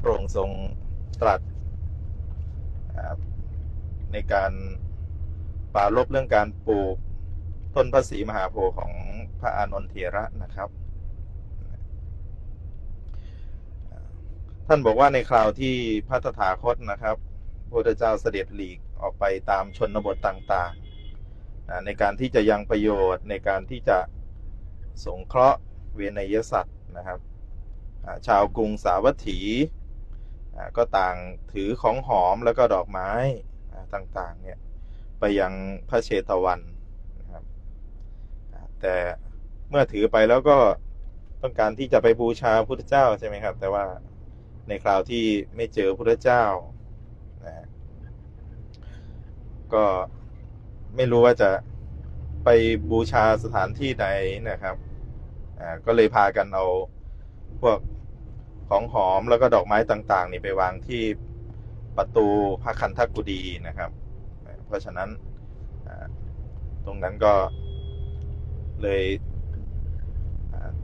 พระองค์ทรงตรัสในการปรารบเรื่องการปลูกต้นพระศรีมหาโพธิ์ของพระอานนทเถระนะครับ ท่านบอกว่าในคราวที่พระตถาคตนะครับพระพุทธเจ้าเสด็จหลีกออกไปตามชนบทต่างๆ ในการที่จะยังประโยชน์ในการที่จะสงเคราะห์เวนยสัตว์นะครับ ชาวกรุงสาวัตถีก็ต่างถือของหอมแล้วก็ดอกไม้ต่างๆเนี่ยไปยังพระเชตวันนะครับแต่เมื่อถือไปแล้วก็ต้องการที่จะไปบูชาพุทธเจ้าใช่ไหมครับ แต่ว่าในคราวที่ไม่เจอพระเจ้านะก็ไม่รู้ว่าจะไปบูชาสถานที่ไหนนะครับก็เลยพากันเอาพวก ของหอมแล้วก็ดอกไม้ต่างๆ นี่ไปวางที่ประตูพระคันธกุฎีนะครับ เพราะฉะนั้นตรงนั้นก็เลย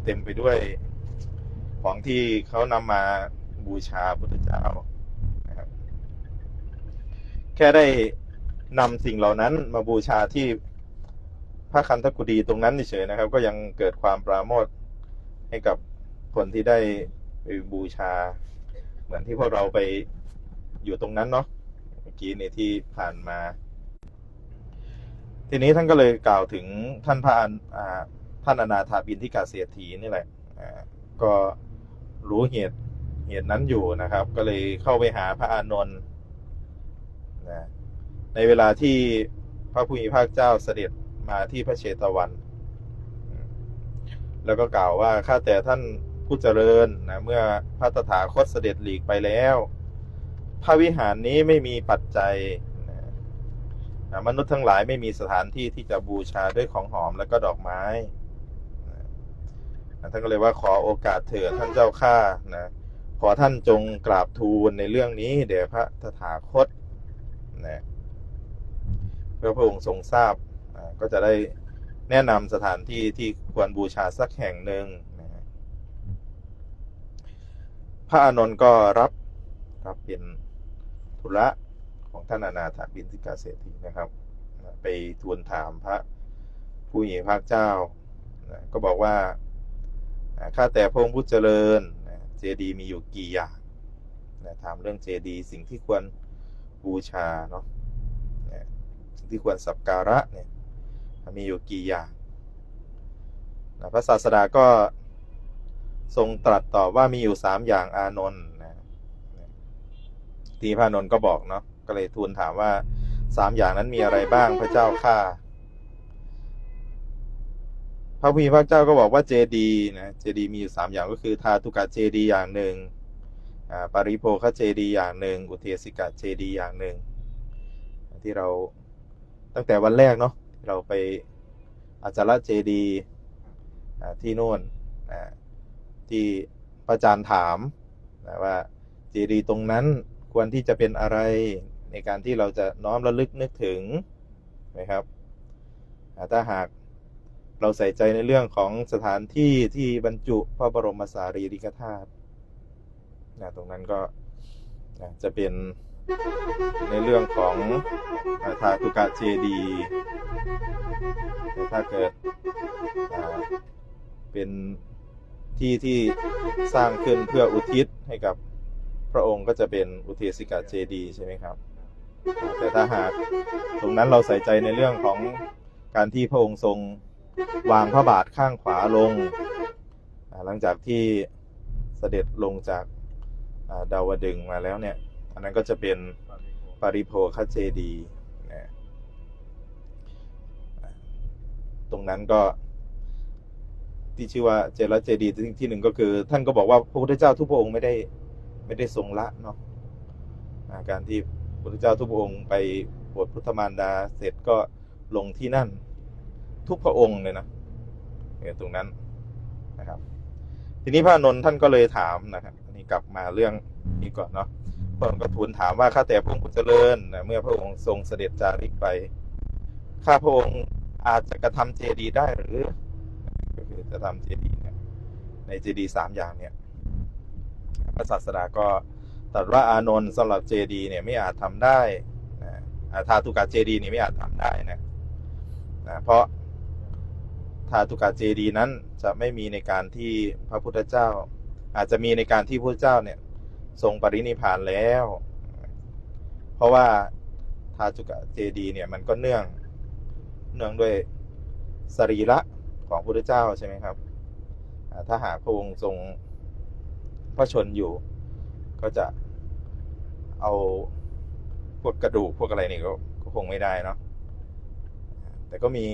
เต็มไปด้วยของที่เขานำมาบูชาพุทธเจ้านะครับ แค่ได้นำสิ่งเหล่านั้นมาบูชาที่พระคันธกุฎีตรงนั้นเฉยนะครับ ก็ยังเกิดความปราโมทให้กับคนที่ได้ ไปบูชา เหมือนที่พวกเราไปอยู่ตรงนั้นเนาะเมื่อกี้เนี่ที่ผ่านมา ทีนี้ท่านก็เลยกล่าวถึงท่านพระอานอ่าท่านอนาถาบินที่กาเสียทีนี่แหละก็รู้เหตุเหตุนั้นอยู่นะครับ ก็เลยเข้าไปหาพระอานนท์นะในเวลาที่พระผู้มีพระเจ้าเสด็จมาที่พระเชตวัน แล้วก็กล่าวว่าข้าแต่ท่าน ผู้เจริญนะเมื่อพระตถาคตเสด็จหลีกไปแล้ว พระวิหารนี้ไม่มีปัจจัยนะมนุษย์ทั้งหลายไม่มีสถานที่ที่จะบูชาด้วยของหอมและก็ดอกไม้นะท่านก็เลยว่าขอโอกาสเถิดท่านเจ้าข้านะขอท่านจงกราบทูลในเรื่องนี้แด่พระตถาคตนะเพื่อพระองค์ทรงทราบอ่าก็จะได้แนะนำสถานที่ที่ควรบูชาสักแห่งหนึ่งนะฮะ พระอานนท์ก็รับรับเป็นธุระของท่านอนาถบินทิกาเศรษฐีนะครับ ไปทูลถามพระผู้ใหญ่ภาคเจ้า ก็บอกว่าข้าแต่พระองค์ผู้เจริญเจดีมีอยู่กี่อย่างถามเรื่องเจดีสิ่งที่ควรบูชาเนาะสิ่งที่ควรสักการะเนี่ยมีอยู่กี่อย่างพระศาสดาก็ ทรงตรัสตอบว่ามีอยู่สามอย่างอานนท์นะนะทีพระอานนท์ก็บอกเนาะก็เลยทูลถามว่าสามอย่างนั้นมีอะไรบ้างพระเจ้าข้าพระผู้มีพระเจ้าก็บอกว่าเจดีนะเจดีมีอยู่สามอย่างก็คือทาตุกะเจดีอย่างหนึ่งอ่าปริโภคเจดีอย่างหนึ่ง อุเทสิกะเจดีอย่างหนึ่ง ที่เราตั้งแต่วันแรกเนาะเราไปอาจาระเจดีที่โน่นอ่า ที่พระอาจารย์ถามนะว่าเจดีตรงนั้นควรที่จะเป็นอะไรในการที่เราจะน้อมระลึกนึกถึงนะครับถ้าหากเราใส่ใจในเรื่องของสถานที่ที่บรรจุพระบรมสารีริกธาตุนะตรงนั้นก็นะจะเป็นในเรื่องของอ่าทาตุกะเจดีย์ถ้าเกิดเป็น ที่ที่สร้างขึ้นเพื่ออุทิศให้กับพระองค์ก็จะเป็นอุเทสิกะเจดีใช่ไหมครับ แต่ถ้าหากตรงนั้นเราใส่ใจในเรื่องของการที่พระองค์ทรงวางพระบาทข้างขวาลง หลังจากที่เสด็จลงจากดาวดึงมาแล้วเนี่ย อันนั้นก็จะเป็นปริโภคเจดี ตรงนั้นก็ ที่ชื่อว่าเจรเจดีที่ที่หนึ่งก็คือ ท่านก็บอกว่าพระพุทธเจ้าทุกพระองค์ไม่ได้ไม่ได้ทรงละเนาะการที่พระพุทธเจ้าทุกพระองค์ไปโปรดพุทธมารดาเสร็จก็ลงที่นั่น ทุกพระองค์เลยนะเนี่ยตรงนั้นนะครับ ทีนี้พระนนท์ท่านก็เลยถามนะครับนนี้กลับมาเรื่องนี้ก่อนเนาะพระองค์ก็ทูลถามว่าข้าแต่พระองค์ผู้เจริญนะเมื่อพระองค์ทรงเสด็จจาริกไปข้าพระองค์อาจจะกระทำเจดีได้หรือ จะทำเจดีย์เนี่ยในเจดีย์สามอย่างเนี่ยพระศาสดาก็ตรัสว่าอานนท์สำหรับเจดีเนี่ยไม่อาจทำได้นะอาทาตุกะเจดีนี่ไม่อาจทำได้นะนะเพราะทาตุกะเจดีนั้นจะไม่มีในการที่พระพุทธเจ้า อาจจะมีในการที่พระเจ้าเนี่ยทรงปรินิพานแล้ว เพราะว่าทาตุกะเจดีเนี่ยมันก็เนื่องเนื่องด้วยสรีระ ของพระพุทธเจ้าใช่ไหมครับอ่าถ้าหากพระองค์ทรงพระชนอยู่ ก็จะเอาพวกกระดูกพวกอะไรนี่ก็ก็คงไม่ได้เนาะ แต่ก็มี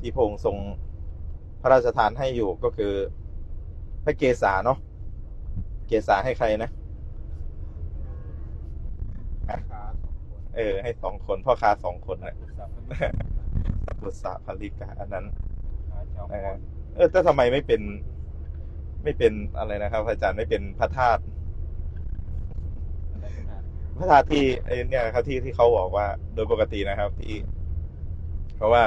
ที่พระองค์ทรงพระราชทานให้อยู่ก็คือพระเกศาเนาะ เกศาให้ใครนะขาสองคนเออ ให้สองคนพ่อค้าสองคนนะอุตสาหกรรมบุษาภริกาอันนั้น ขาชาวเอคอนเออแต่ทำไมไม่เป็น ไม่เป็นอะไรนะครับ อาจารย์ไม่เป็นพระธาตุอะไรขนาดพระธาตุที่ไอเนี่ยครับที่ที่เขาบอกว่าโดยปกตินะครับ ที่ เพราะว่า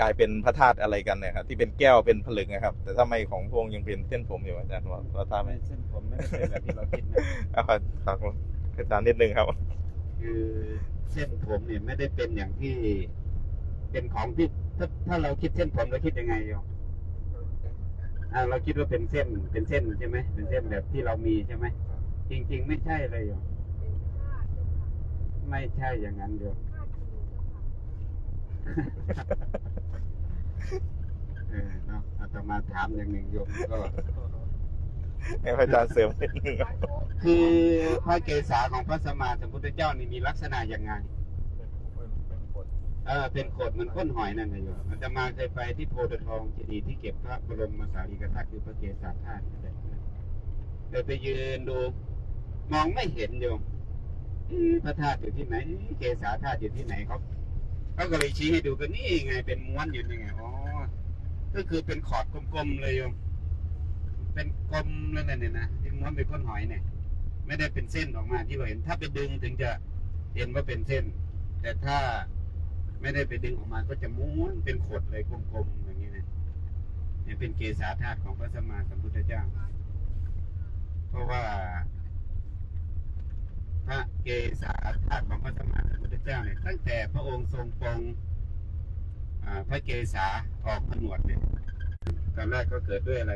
กลายเป็นพระธาตุอะไรกันเนี่ยครับที่เป็นแก้วเป็นผลึกนะครับ แต่ทำไมของพวงยังเป็นเส้นผมอยู่อาจารย์ว่าพระธาตุไหมไม่เส้นผมไม่ได้เป็นแบบที่เราคิดนะเอาครับครับอาจารย์นิดนึงครับ คือเส้นผมเนี่ยไม่ได้เป็นอย่างที่เป็นของที่ ถ้าถ้าเราคิดเส้นผมเราคิดยังไงโยมอ่าเราคิดว่าเป็นเส้นเป็นเส้นใช่ไหมเป็นเส้นแบบที่เรามีใช่ไหมจริง ๆ ไม่ใช่เลยโยมไม่ใช่อย่างนั้นโยมเออเนาะอาตมาถามอย่างหนึ่งโยมก็ให้พระอาจารย์เสริมนิดนึงครับคือพระเกศาของพระสัมมาสัมพุทธเจ้านี่มีลักษณะอย่างไงเป็นเป็นคน เออเป็นโขดมือนก้นหอยนั่นเลยโยมอาตมาเคยไปที่โพธิ์ทองเจดีย์ที่เก็บพระบรมสารีริกธาตุคือพระเกศาธาตุนั่นแหละเคยไปยืนดู มองไม่เห็นโยมพระธาตุอยู่ที่ไหน เกศาธาตุอยู่ที่ไหนเขาเขาก็เลยชี้ให้ดูกันนี่ไงเป็นม้วนอยู่นี่ไงอ๋อก็คือเป็นขอดกลมๆเลยโยมเป็นกลมแล้วเนี่ยนะที่ม้วนเป็นก้นหอยเนี่ย ไม่ได้เป็นเส้นออกมาที่เราเห็น ถ้าไปดึงถึงจะเห็นว่าเป็นเส้น แต่ถ้า ไม่ได้ไปดึงออกมาก็จะม้วนเป็นขดเลยกลมๆอย่างนี้นะเนี่ยเป็นเกศาธาตุของพระสัมมาสัมพุทธเจ้า เพราะว่า พระเกศาธาตุของพระสัมมาสัมพุทธเจ้าเนี่ยตั้งแต่พระองค์ทรงปรงพระเกศาออกผนวดเนี่ยตอนแรกก็เกิดด้วยอะไร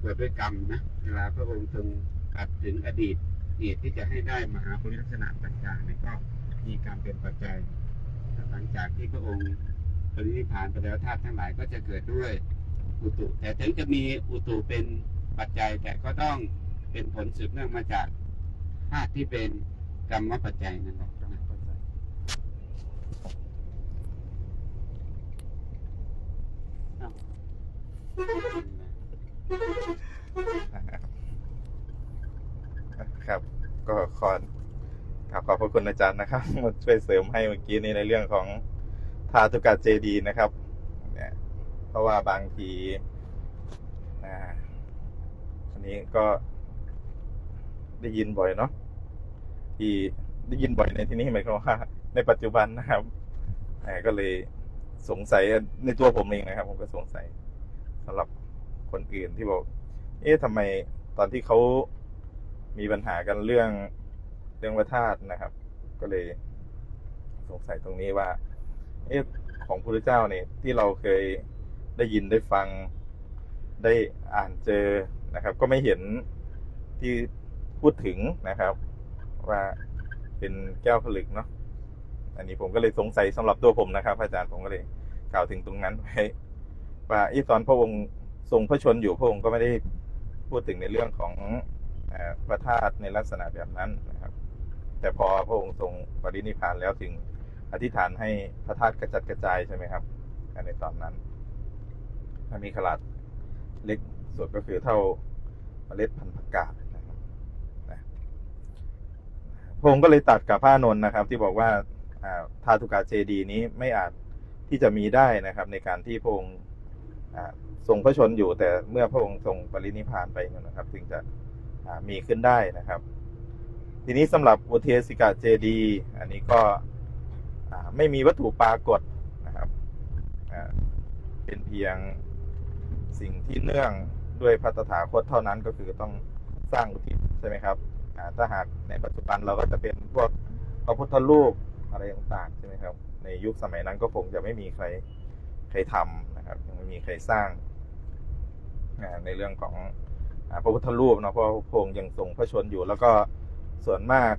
เกิดด้วยกรรมนะเวลาพระองค์ทรงตัดถึงอดีตเหตุที่จะให้ได้มหาภูริลักษณะต่างๆเนี่ยก็มีกรรมเป็นปัจจัย ลังจากที่พระองค์ปรินิพานไปแล้วธาตุทั้งหลายก็จะเกิดด้วยอุตุ แต่ถึงจะมีอุตุเป็นปัจจัยแต่ก็ต้องเป็นผลสืบเนื่องมาจากธาตุที่เป็นกรรมปัจจัยนั่นแหละครับ ก็ขอครับ ขอบพระคุณอาจารย์นะครับมาช่วยเสริมให้เมื่อกี้นี้ในเรื่องของทาตุกะเจดีนะครับเนี่ยเพราะว่าบางทีอ่าอันนี้ก็ได้ยินบ่อยเนาะที่ได้ยินบ่อยในที่นี้หมายความว่า ในปัจจุบันนะครับก็เลยสงสัยในตัวผมเองนะครับ ผมก็สงสัยสำหรับคนอื่นที่บอก เอ๊ะทำไมตอนที่เขามีปัญหากันเรื่อง เรื่องพระธาตุนะครับ ก็เลยสงสัยตรงนี้ว่า เอ๊ะของพระพุทธเจ้าเนี่ยที่เราเคยได้ยินได้ฟังได้อ่านเจอนะครับ ก็ไม่เห็นที่พูดถึงนะครับ ว่าเป็นแก้วผลึกเนาะอันนี้ผมก็เลยสงสัยสำหรับตัวผมนะครับ อาจารย์ผมก็เลยกล่าวถึงตรงนั้นไว้ว่าอ้ตอนพระองค์ทรงพระชนอยู่พระองค์ก็ไม่ได้พูดถึงในเรื่องของพระธาตุในลักษณะแบบนั้น แต่พอพระองค์ทรงปรินิพพานแล้วถึงอธิษฐานให้พระธาตุกระจัดกระจายใช่ไหมครับในตอนนั้นมันมีขนาดเล็กสุดก็คือเท่าเมล็ดพันธุ์ผักกาดนะครับนะพระองค์ก็เลยตัดกับพระอานนท์นะครับ ที่บอกว่าอ่าทาตุกาเจดีนี้ไม่อาจที่จะมีได้นะครับ ในการที่พระองค์ทรงพระชนอยู่แต่เมื่อพระองค์ทรงปรินิพานไปนะครับ ถึงจะมีขึ้นได้นะครับ ทีนี้สำหรับอุเทสิกาเจดีอันนี้ก็ไม่มีวัตถุปรากฏนะครับเป็นเพียงสิ่งที่เนื่องด้วยพระตถาคตเท่านั้นก็คือต้องสร้างอุทิศใช่ไหมครับถ้าหากในปัจจุบันเราก็จะเป็นพวกพระพุทธรูปอะไรต่างๆใช่ไหมครับ ในยุคสมัยนั้นก็คงจะไม่มีใครใครทำนะครับ ยังไม่มีใครสร้างในเรื่องของพระพุทธรูปเนาะเพราะพระองค์ยังทรงพระชนอยู่แล้วก็ ส่วนมาก